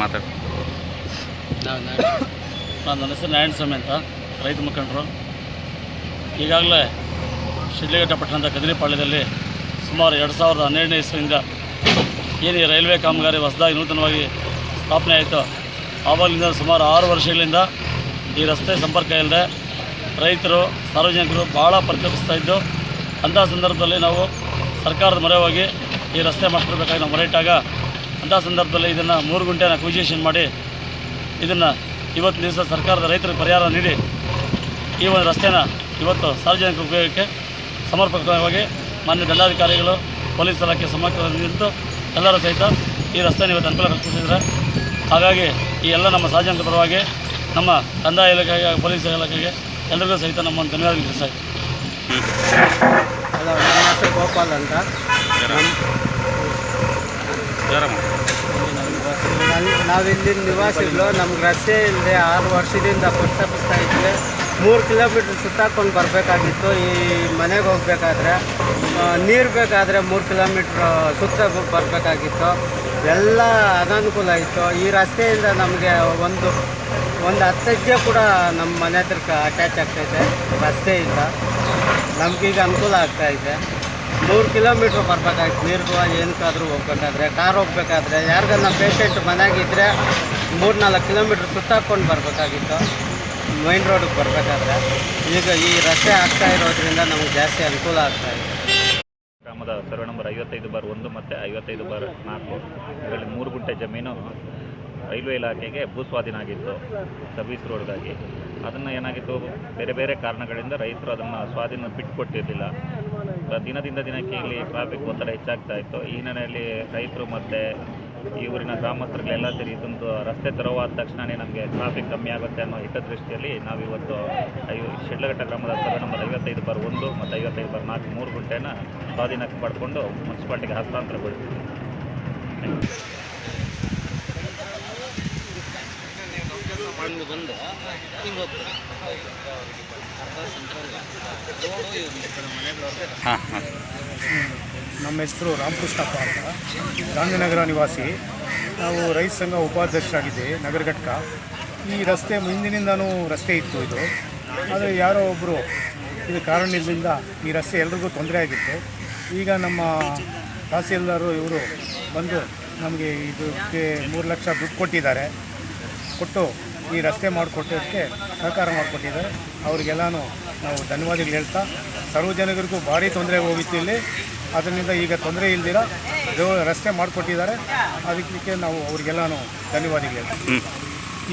ಮಾತಾಡಿ. ನನ್ನ ಹೆಸರು ನಾರಾಯಣ ಸ್ವಾಮಿ ಅಂತ ರೈತ ಮುಖಂಡರು. ಈಗಾಗಲೇ ಶಿಡ್ಲಿಘಟ್ಟ ಪಟ್ಟಣದ ಕದಿರಿಪಾಳ್ಯದಲ್ಲಿ ಸುಮಾರು ಎರಡು ಸಾವಿರದ ಹನ್ನೆರಡನೇ ಇಸ್ವಿಯಿಂದ ಏನು ರೈಲ್ವೆ ಕಾಮಗಾರಿ ಹೊಸದಾಗಿ ನೂತನವಾಗಿ ಸ್ಥಾಪನೆ ಆಯಿತು ಆವಾಗಲಿಂದ ಸುಮಾರು ಆರು ವರ್ಷಗಳಿಂದ ಈ ರಸ್ತೆ ಸಂಪರ್ಕ ಇಲ್ಲದೆ ರೈತರು, ಸಾರ್ವಜನಿಕರು ಭಾಳ ಪರಿತಪಿಸ್ತಾ ಇದ್ದು ಅಂಥ ಸಂದರ್ಭದಲ್ಲಿ ನಾವು ಸರ್ಕಾರದ ಮೊರೆ ಹೋಗಿ ಈ ರಸ್ತೆ ಮಾಡಿಸ್ಕೊಡ್ಬೇಕಾಗಿ ನಾವು ಮೊರೆಯಿಟ್ಟಾಗ ಅಂಥ ಸಂದರ್ಭದಲ್ಲಿ ಇದನ್ನು ಮೂರು ಗುಂಟೆನ ಅಕ್ವಿಜೇಷನ್ ಮಾಡಿ, ಇದನ್ನು ಇವತ್ತು ದಿವಸ ಸರ್ಕಾರದ ರೈತರಿಗೆ ಪರಿಹಾರ ನೀಡಿ, ಈ ಒಂದು ರಸ್ತೆನ ಇವತ್ತು ಸಾರ್ವಜನಿಕ ಉಪಯೋಗಕ್ಕೆ ಸಮರ್ಪಕವಾಗಿ ಮಾನ್ಯ ದಂಡಾಧಿಕಾರಿಗಳು, ಪೊಲೀಸ್ ಇಲಾಖೆ ಸಮರ್ಪಕವಾಗಿ ನಿಂತು ಎಲ್ಲರೂ ಸಹಿತ ಈ ರಸ್ತೆನ ಇವತ್ತು ಅನುಕೂಲ ಕಲ್ಪಿಸಿದ್ದಾರೆ. ಹಾಗಾಗಿ ಈ ಎಲ್ಲ ನಮ್ಮ ಸಾರ್ವಜನಿಕ ಪರವಾಗಿ ನಮ್ಮ ಕಂದಾಯ ಇಲಾಖೆಗೆ, ಪೊಲೀಸ್ ಇಲಾಖೆಗೆ ಎಲ್ಲರಿಗೂ ಸಹಿತ ನಮ್ಮ ಒಂದು ಧನ್ಯವಾದ ತಿಳಿಸ್ತಾ ಹಲೋ ನನ್ನ ಹೆಸರು ಗೋಪಾಲ್ ಅಂತ. ನಾವಿಲ್ಲಿನ ನಿವಾಸಿಗಳು ನಮ್ಗೆ ರಸ್ತೆ ಇಲ್ಲದೆ ಆರು ವರ್ಷದಿಂದ ಪರಿತಪಿಸ್ತಾ ಇದ್ವಿ. ಮೂರು ಕಿಲೋಮೀಟ್ರ್ ಸುತ್ತಾಕೊಂಡು ಬರಬೇಕಾಗಿತ್ತು. ಈ ಮನೆಗೆ ಹೋಗಬೇಕಾದ್ರೆ ನೀರು ಬೇಕಾದರೆ ಮೂರು ಕಿಲೋಮೀಟ್ರ್ ಸುತ್ತ ಬರಬೇಕಾಗಿತ್ತು. ಎಲ್ಲ ಅನಾನುಕೂಲ ಇತ್ತು ಈ ರಸ್ತೆಯಿಂದ ನಮಗೆ ಒಂದು ಒಂದು ಹತ್ತು ಹೆಜ್ಜೆ ಕೂಡ ನಮ್ಮ ಮನೆ ಹತ್ರಕ್ಕೆ ಅಟ್ಯಾಚ್ ಆಗ್ತೈತೆ ರಸ್ತೆಯಿಂದ ನಮಗೀಗ ಅನುಕೂಲ ಆಗ್ತಾ ಇದೆ. ನೂರು ಕಿಲೋಮೀಟ್ರ್ ಬರ್ಬೇಕಾಗಿತ್ತು ನೀರು ಏನಕ್ಕಾದರೂ ಹೋಗ್ಬೇಕಾದ್ರೆ, ಕಾರ್ ಹೋಗ್ಬೇಕಾದ್ರೆ ಯಾರಿಗನ್ನ ಪೇಷಂಟ್ ಮನೆಯಾಗಿದ್ದರೆ ಮೂರು ನಾಲ್ಕು ಕಿಲೋಮೀಟ್ರ್ ಸುತ್ತಾಕೊಂಡು ಬರಬೇಕಾಗಿತ್ತು. ಮೈನ್ ರೋಡಿಗೆ ಬರಬೇಕಾದ್ರೆ. ಈಗ ಈ ರಸ್ತೆ ಆಗ್ತಾ ಇರೋದ್ರಿಂದ ನಮಗೆ ಜಾಸ್ತಿ ಅನುಕೂಲ ಆಗ್ತಾ ಇದೆ. ಗ್ರಾಮದ ಸರ್ವೆ ನಂಬರ್ ಐವತ್ತೈದು ಬಾರ್ ಒಂದು ಮತ್ತು ಐವತ್ತೈದು ಬಾರ್ ನಾಲ್ಕು. ಇದರಲ್ಲಿ ಮೂರು ಗುಂಟೆ ಜಮೀನು ರೈಲ್ವೆ ಇಲಾಖೆಗೆ ಭೂಸ್ವಾಧೀನ ಆಗಿತ್ತು ಸರ್ವಿಸ್ ರೋಡ್ಗಾಗಿ ಅದನ್ನು ಏನಾಗಿತ್ತು? ಬೇರೆ ಬೇರೆ ಕಾರಣಗಳಿಂದ ರೈತರು ಅದನ್ನು ಸ್ವಾಧೀನ ಬಿಟ್ಟುಕೊಟ್ಟಿರಲಿಲ್ಲ ದಿನದಿಂದ ದಿನಕ್ಕೆ ಇಲ್ಲಿ ಟ್ರಾಫಿಕ್ ಒತ್ತಡ ಹೆಚ್ಚಾಗ್ತಾ ಇತ್ತು. ಈ ಹಿನ್ನೆಲೆಯಲ್ಲಿ ರೈತರು ಮತ್ತು ಈ ಊರಿನ ಗ್ರಾಮಸ್ಥರುಗಳೆಲ್ಲ ಸೇರಿ ಇದೊಂದು ರಸ್ತೆ ತೆರವಾದ ತಕ್ಷಣವೇ ನಮಗೆ ಟ್ರಾಫಿಕ್ ಕಮ್ಮಿ ಆಗುತ್ತೆ ಅನ್ನೋ ಹಿತದೃಷ್ಟಿಯಲ್ಲಿ ನಾವಿವತ್ತು ಐ ಶಿಡ್ಲಘಟ್ಟ ಗ್ರಾಮದ ಸರ್ವೆ ನಂಬರ್ ಐವತ್ತೈದು ಬಾರ್ ಒಂದು ಮತ್ತು ಐವತ್ತೈದು ಬಾರ್ ನಾಲ್ಕು ಮೂರು ಗುಂಟೆನ ಸ್ವಾಧೀನಕ್ಕೆ ಪಡ್ಕೊಂಡು ಮುನ್ಸಿಪಾಲ್ಟಿಗೆ ಹಸ್ತಾಂತರಗೊಳಿಸ್ತೀವಿ ಹಾಂ ಹಾಂ. ನಮ್ಮ ಹೆಸರು ರಾಮಕೃಷ್ಣಪ್ಪ ಅಂತ. ಗಾಂಧಿನಗರ ನಿವಾಸಿ. ನಾವು ರೈತ ಸಂಘ ಉಪಾಧ್ಯಕ್ಷರಾಗಿದ್ದೇವೆ ನಗರ ಘಟಕ. ಈ ರಸ್ತೆ ಮುಂದಿನಿಂದನೂ ರಸ್ತೆ ಇತ್ತು ಇದು. ಆದರೆ ಯಾರೋ ಒಬ್ಬರು ಇದು ಕಾರಣದಿಂದ ಈ ರಸ್ತೆ ಎಲ್ರಿಗೂ ತೊಂದರೆ ಆಗಿತ್ತು. ಈಗ ನಮ್ಮ ತಹಸೀಲ್ದಾರು ಇವರು ಬಂದು ನಮಗೆ ಇದಕ್ಕೆ ಮೂರು ಲಕ್ಷ ದುಡ್ಡು ಕೊಟ್ಟಿದ್ದಾರೆ. ಕೊಟ್ಟು ಈ ರಸ್ತೆ ಮಾಡಿಕೊಟ್ಟಿದ್ದಕ್ಕೆ ಸಹಕಾರ ಮಾಡಿಕೊಟ್ಟಿದ್ದಾರೆ ಅವರಿಗೆಲ್ಲಾನು ನಾವು ಧನ್ಯವಾದಗಳು ಹೇಳ್ತಾ ಸಾರ್ವಜನಿಕರಿಗೂ ಭಾರಿ ತೊಂದರೆ ಹೋಗಿತ್ತು ಇಲ್ಲಿ. ಅದರಿಂದ ಈಗ ತೊಂದರೆ ಇಲ್ದಿರ ರಸ್ತೆ ಮಾಡಿಕೊಟ್ಟಿದ್ದಾರೆ. ಅದಕ್ಕೆ ನಾವು ಅವ್ರಿಗೆಲ್ಲನೂ ಧನ್ಯವಾದಗಳು ಹೇಳ್ತೀವಿ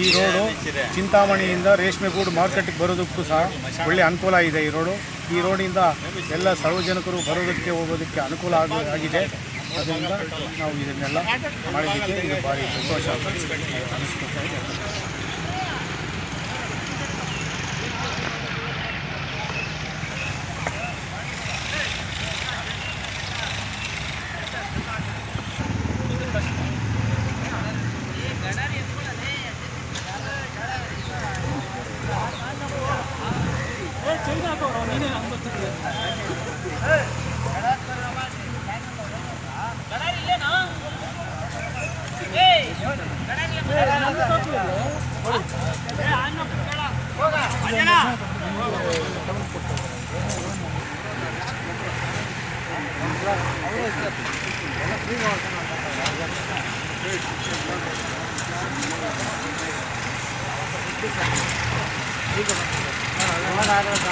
ಈ ರೋಡು ಚಿಂತಾಮಣಿಯಿಂದ ರೇಷ್ಮೆಗೂಡು ಮಾರ್ಕೆಟ್ಗೆ ಬರೋದಕ್ಕೂ ಸಹ ಒಳ್ಳೆ ಅನುಕೂಲ ಇದೆ ಈ ರೋಡು. ಈ ರೋಡಿಂದ ಎಲ್ಲ ಸಾರ್ವಜನಿಕರು ಬರೋದಕ್ಕೆ ಹೋಗೋದಕ್ಕೆ ಅನುಕೂಲ ಆಗ ಆಗಿದೆ. ಅದರಿಂದ ನಾವು ಇದನ್ನೆಲ್ಲ ಮಾಡಿದ್ದಕ್ಕೆ ಇದು ಭಾರಿ ಸಂತೋಷ ಅನಿಸ್ಕೊತಾ ಜೈನ್ ಹಾಕೋರು ನೀನೇ ನಂಗೆ ಗೊತ್ತಿದೆ Thank. Gracias.